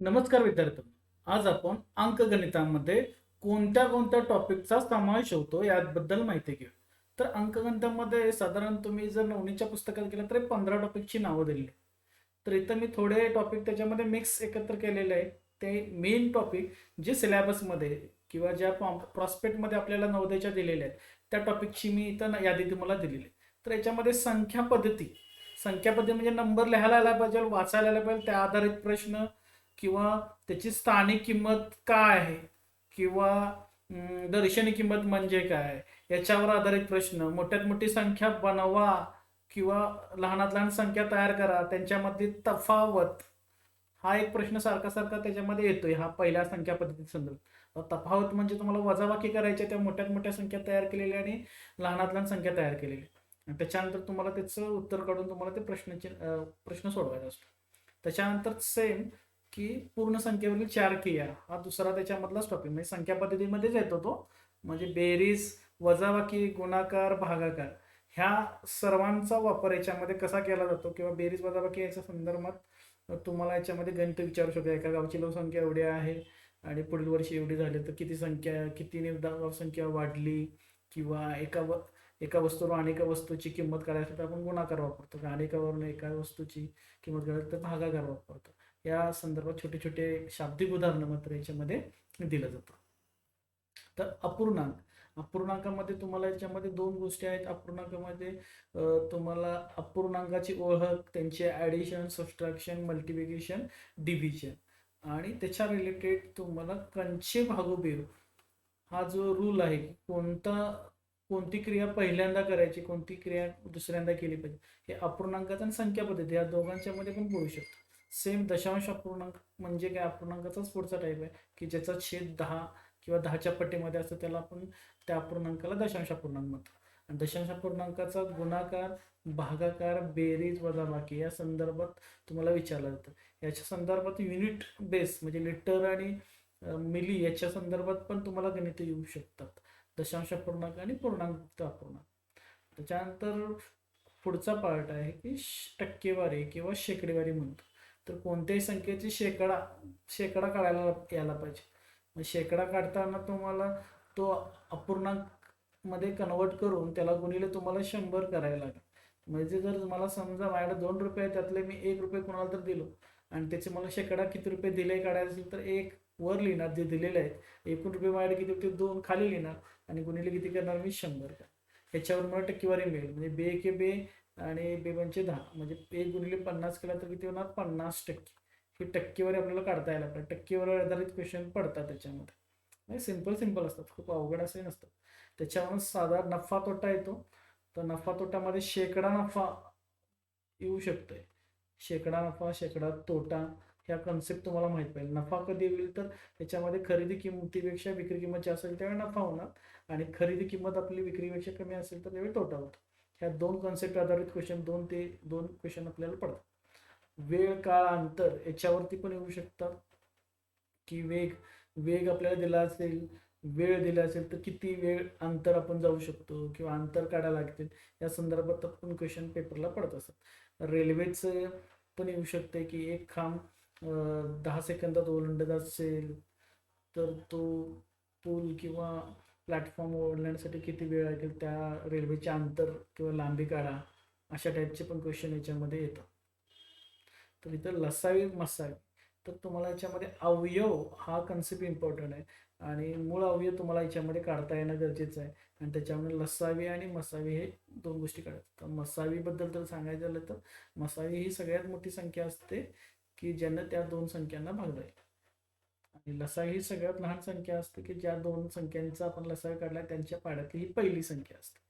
नमस्कार विद्यार्थ्यांनो आज आपण अंकगणितामध्ये कोणत्या कोणत्या टॉपिकचा समावेश होतो याबद्दल माहिती घेऊ. तर अंकगणितामध्ये साधारण तुम्ही जर नवनीच्या पुस्तकात गेलं तर पंधरा टॉपिकची नावं दिली. तर इथं मी थोडे टॉपिक त्याच्यामध्ये मिक्स एकत्र केलेले आहे ते मेन टॉपिक जे सिलेबसमध्ये किंवा ज्या प्रॉस्पेक्टमध्ये आपल्याला नवोदयच्या दिलेल्या आहेत त्या टॉपिकची मी इथं यादी तुम्हाला दिलेली आहे. तर याच्यामध्ये संख्या पद्धती. संख्या पद्धती म्हणजे नंबर लिहायला आला पाहिजे वाचायला आला पाहिजे त्या आधारित प्रश्न किंवा त्याची स्थानिक किंमत काय आहे? किंवा दर्शनी किंमत म्हणजे काय? याच्यावर आधारित प्रश्न. मोठ्यात मोठी संख्या बनवा किंवा लहानात लहान संख्या तयार करा. त्यांच्यामध्ये तफावत. हा एक प्रश्न सारखा सारखा त्याच्यामध्ये येतोय. हा पहिल्या संख्या पद्धती संदर्भ. तफावत म्हणजे तुम्हाला वजाबाकी करायच्या त्या मोठ्यात मोठ्या संख्या तयार केलेल्या आणि लहानात लहान संख्या तयार केलेली आणि त्याच्यानंतर तुम्हाला त्याचं उत्तर काढून तुम्हाला ते प्रश्नाचे प्रश्न सोडवायचा असतो. त्याच्यानंतर सेम की पूर्ण संख्येवरील चार क्रिया हा दुसरा त्याच्यामधलाच टॉपिक म्हणजे संख्या पद्धतीमध्येच येतो तो. म्हणजे बेरीज वजाबाकी गुणाकार भागाकार. ह्या सर्वांचा वापर याच्यामध्ये कसा केला जातो? किंवा बेरीज वजाबाकी याच्या संदर्भात तुम्हाला याच्यामध्ये गणित विचारू शकतो. एका गावची लोकसंख्या एवढी आहे आणि पुढील वर्षी एवढी झाली तर किती संख्या किती संख्या वाढली? किंवा एका व एका वस्तूवर अनेका वस्तूची किंमत काढायसाठी आपण गुणाकार वापरतो. का अनेकावरून एका वस्तूची किंमत काढायला तर भागाकार वापरतो. या संदर्भात छोटे छोटे शाब्दिक उदाहरणं मात्र याच्यामध्ये दिलं जातं. तर अपूर्णांक. अपूर्णांकामध्ये तुम्हाला याच्यामध्ये दोन गोष्टी आहेत. अपूर्णांकामध्ये तुम्हाला अपूर्णांकाची ओळख त्यांचे ॲडिशन सबस्ट्रॅक्शन मल्टिप्लिकेशन डिव्हिजन आणि त्याच्या रिलेटेड तुम्हाला कंचे भागोबेव हा जो रूल आहे कोणता कोणती क्रिया पहिल्यांदा करायची कोणती क्रिया दुसऱ्यांदा केली पाहिजे हे अपूर्णांकाचा आणि संख्या पद्धती या दोघांच्या मध्ये पण बोलू शकतो. सेम दशांश अपूर्णांक म्हणजे काय? अपूर्णांकाचाच पुढचा टाईप आहे. की ज्याचा छेद दहा किंवा दहाच्या पट्टीमध्ये असतं त्याला आपण त्या अपूर्णांकाला दशांश अपूर्णांक म्हणतो. आणि दशांश अपूर्णांकाचा गुणाकार भागाकार बेरीज वजाबाकी या संदर्भात तुम्हाला विचारलं जातं. याच्या संदर्भात युनिट बेस म्हणजे लिटर आणि मिली याच्या संदर्भात पण तुम्हाला गणित येऊ शकतात. दशांश पूर्णांक आणि पूर्णांक अपूर्णांक. त्याच्यानंतर पुढचा पार्ट आहे की टक्केवारी किंवा शेकडेवारी म्हणतो. तर कोणत्याही संख्येची शेकडा शेकडा काढायला यायला पाहिजे. मग शेकडा काढताना तुम्हाला तो अपूर्णांकमध्ये कन्वर्ट करून त्याला गुणिले तुम्हाला शंभर करायला लागेल. म्हणजे जर मला समजा माझ्याकडे दोन रुपये त्यातले मी एक रुपये कोणाला तर दिलो आणि त्याचे मला शेकडा किती रुपये दिले काढायचे असेल तर एक वर लिहिणार जे दिलेले आहेत. एकूण रुपये माझ्याकडे किती होते? दोन खाली लिहिणार आणि गुणिले किती करणार मी? शंभर ह्याच्यावर मला टक्केवारी मिळेल. म्हणजे बे के बे आणि बेबनचे दहा म्हणजे एक गुणिले पन्नास केला तर किती होणार? पन्नास टक्के. ही टक्केवारी आपल्याला काढता यायला पाहिजे टक्केवर आधारित क्वेश्चन पडतात त्याच्यामध्ये. नाही सिंपल सिंपल असतात. खूप अवघड असे नसतात त्याच्यावरून साधा नफा तोटा येतो. तर नफा तोटामध्ये शेकडा नफा येऊ शकतोय. शेकडा नफा शेकडा तोटा ह्या कन्सेप्ट तुम्हाला माहीत पाहिजे. नफा कधी होईल तर त्याच्यामध्ये खरेदी किंमतीपेक्षा विक्री किंमत जास्त असेल त्यावेळी नफा होणार. आणि खरेदी किंमत आपली विक्रीपेक्षा कमी असेल तर त्यावेळी तोटा होतो. ह्या दोन कॉन्सेप्ट आधारित क्वेश्चन दोन ते दोन क्वेश्चन आपल्याला पडतात. वेळ काळ अंतर याच्यावरती पण येऊ शकतात. की वेग वेग आपल्याला दिला असेल वेळ दिला असेल तर किती वेळ अंतर आपण जाऊ शकतो किंवा अंतर काढायला लागतील या संदर्भात पण क्वेश्चन पेपरला पडत असतात रेल्वेचं पण येऊ शकते की एक खांब दहा सेकंदात ओलांडत असेल तर तो पूल किंवा प्लॅटफॉर्म ओढण्यासाठी किती वेळ लागेल त्या रेल्वेचे अंतर किंवा लांबी काढा अशा टाईपचे पण क्वेश्चन याच्यामध्ये येतात. तर इथं लसावी मसावी तर तुम्हाला याच्यामध्ये अवयव हा कन्सेप्ट इम्पॉर्टंट आहे. आणि मूळ अवयव तुम्हाला याच्यामध्ये काढता येणं गरजेचं आहे. आणि त्याच्यामुळे लसावी आणि मसावी हे दोन गोष्टी काढतात. तर मसावीबद्दल जर सांगायचं झालं तर मसावी ही सगळ्यात मोठी संख्या असते की ज्यांना त्या दोन संख्यांना भागता येईल आणि लसावी ही सगळ्यात लहान संख्या असते की ज्या दोन संख्यांचा आपण लसावी काढला त्यांच्या पाड्यातली ही पहिली संख्या असते.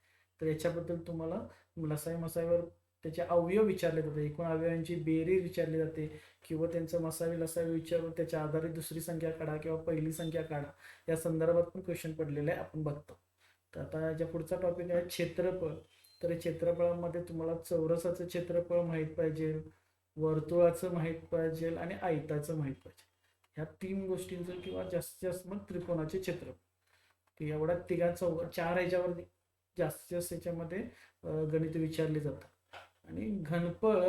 तर याच्याबद्दल तुम्हाला लसाई मसाईवर त्याचे अवयव विचारले जाते. एकूण अवयवांची बेरीज विचारली जाते किंवा त्यांचं मसावी लसावी विचारून त्याच्या आधारे दुसरी संख्या काढा किंवा पहिली संख्या काढा. या संदर्भात पण क्वेश्चन पडलेले आहे आपण बघतो. तर आता ज्या पुढचा टॉपिक आहे क्षेत्रफळ. तर क्षेत्रफळामध्ये तुम्हाला चौरसाचं क्षेत्रफळ माहीत पाहिजे वर्तुळाचं माहीत पाहिजे आणि आयताचं माहीत पाहिजे. ह्या तीन गोष्टींचं किंवा जास्तीत जास्त मग त्रिकोणाचे क्षेत्र. की एवढ्या तिघा चौ चार ह्याच्यावर जास्तीत जास्त याच्यामध्ये गणित विचारले जातात. आणि घनफळ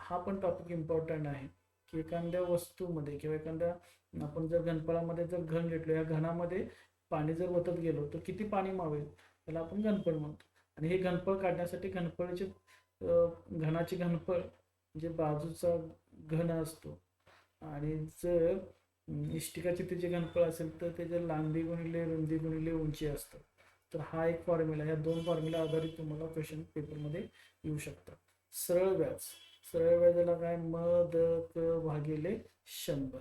हा पण टॉपिक इम्पॉर्टंट आहे. की एखाद्या वस्तूमध्ये किंवा एखाद्या आपण जर घनफळामध्ये जर घन घेतलो या घनामध्ये पाणी जर वतत गेलो तर किती पाणी मावेल? त्याला आपण घनफळ म्हणतो. आणि हे घनफळ काढण्यासाठी घनफळाचे घनाचे घनफळ म्हणजे बाजूचा घन असतो. आणि जर इष्टिकाचे त्याचे घनफळ असेल तर त्याचे लांबी गुणिले रुंदी गुणिले उंची असतं. तर हा एक फॉर्म्युला या दोन फॉर्म्युला आधारित तुम्हाला क्वेश्चन पेपरमध्ये येऊ शकतात. सरळ व्याज. सरळ व्याजाला काय? म द क भागिले शंभर.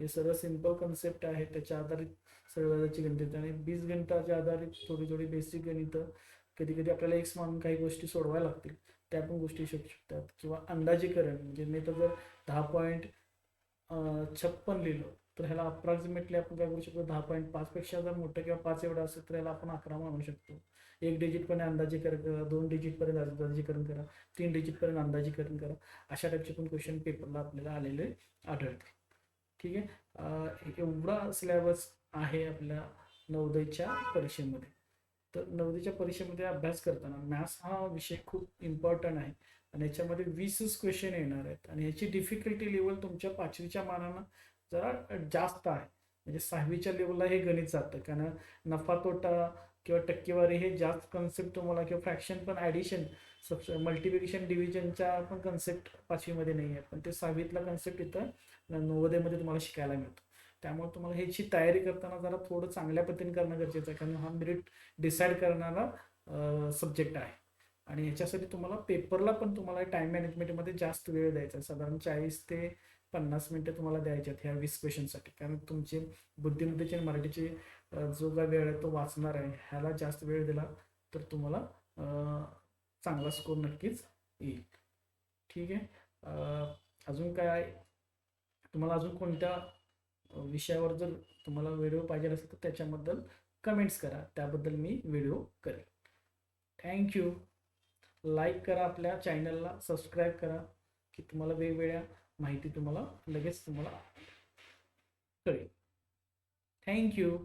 हे सरळ सिंपल कन्सेप्ट आहे. त्याच्या आधारित सरळ व्याजाची गणित आणि बीजगणिताच्या आधारित थोडी थोडी बेसिक गणितं. कधी कधी आपल्याला एक्स मानून काही गोष्टी सोडवायला लागतील. त्या पण गोष्टी शिकू शकतात. किंवा अंदाजीकरण. म्हणजे मी तर जर दहा पॉईंट छप्पन लिहिलं तर ह्याला अप्रॉक्सिमेटली आपण काय करू शकतो दहा पॉईंट पाचपेक्षा जर मोठं किंवा पाच एवढं असेल तर ह्याला आपण अकरा म्हणू शकतो. एक डिजिटपर्यंत अंदाजीकरण करा दोन डिजिटपर्यंत अंदाजीकरण करा तीन डिजिटपर्यंत अंदाजीकरण करा. अशा टाईपचे पण क्वेश्चन पेपरला आपल्याला आलेले आढळते. ठीक आहे? एवढा सिलेबस आहे आपल्या नवोदयच्या परीक्षेमध्ये. तर नवोदयच्या परीक्षेमध्ये अभ्यास करताना मॅथ्स हा विषय खूप इम्पॉर्टंट आहे. आणि याच्यामध्ये वीसच क्वेश्चन येणार आहेत. आणि याची डिफिकल्टी लेवल तुमच्या पाचवीच्या मानानं जरा जास्त आहे. म्हणजे सहावीच्या लेवलला हे गणित जातं. कारण नफा तोटा किंवा टक्केवारी हे जास्त कन्सेप्ट तुम्हाला किंवा फ्रॅक्शन पण ॲडिशन सब मल्टिप्लिकेशन डिव्हिजनच्या पण कन्सेप्ट पाचवीमध्ये नाही आहे पण ते सहावीतला कन्सेप्ट इथं नवोदयमध्ये तुम्हाला शिकायला मिळतो. त्यामुळे तुम्हाला ह्याची तयारी करताना जरा थोडं चांगल्या पद्धतीने करणं गरजेचं आहे. कारण हा मेरिट डिसाईड करणारा सब्जेक्ट आहे. आणि याच्यासाठी तुम्हाला पेपरला पण तुम्हाला टाईम मॅनेजमेंटमध्ये जास्त वेळ द्यायचा आहे. साधारण चाळीस ते पन्नास मिनटं तुम्हाला द्यायचे आहेत ह्या वीस क्वेश्चनसाठी कारण तुमचे बुद्धिमत्तेचे आणि मराठीचे जो काय वेळ आहे तो वाचणार आहे ह्याला जास्त वेळ दिला तर तुम्हाला चांगला स्कोर नक्कीच येईल. ठीक आहे? अजून काय? तुम्हाला अजून कोणत्या विषयावर जर तुम्हाला व्हिडिओ पाहिजे असेल तर त्याच्याबद्दल कमेंट्स करा. त्याबद्दल मी व्हिडिओ करेन थँक्यू लाईक करा आपल्या चॅनलला सबस्क्राईब करा की तुम्हाला वेगवेगळ्या माहिती तुम्हाला लगेच तुम्हाला कळेल. थँक्यू.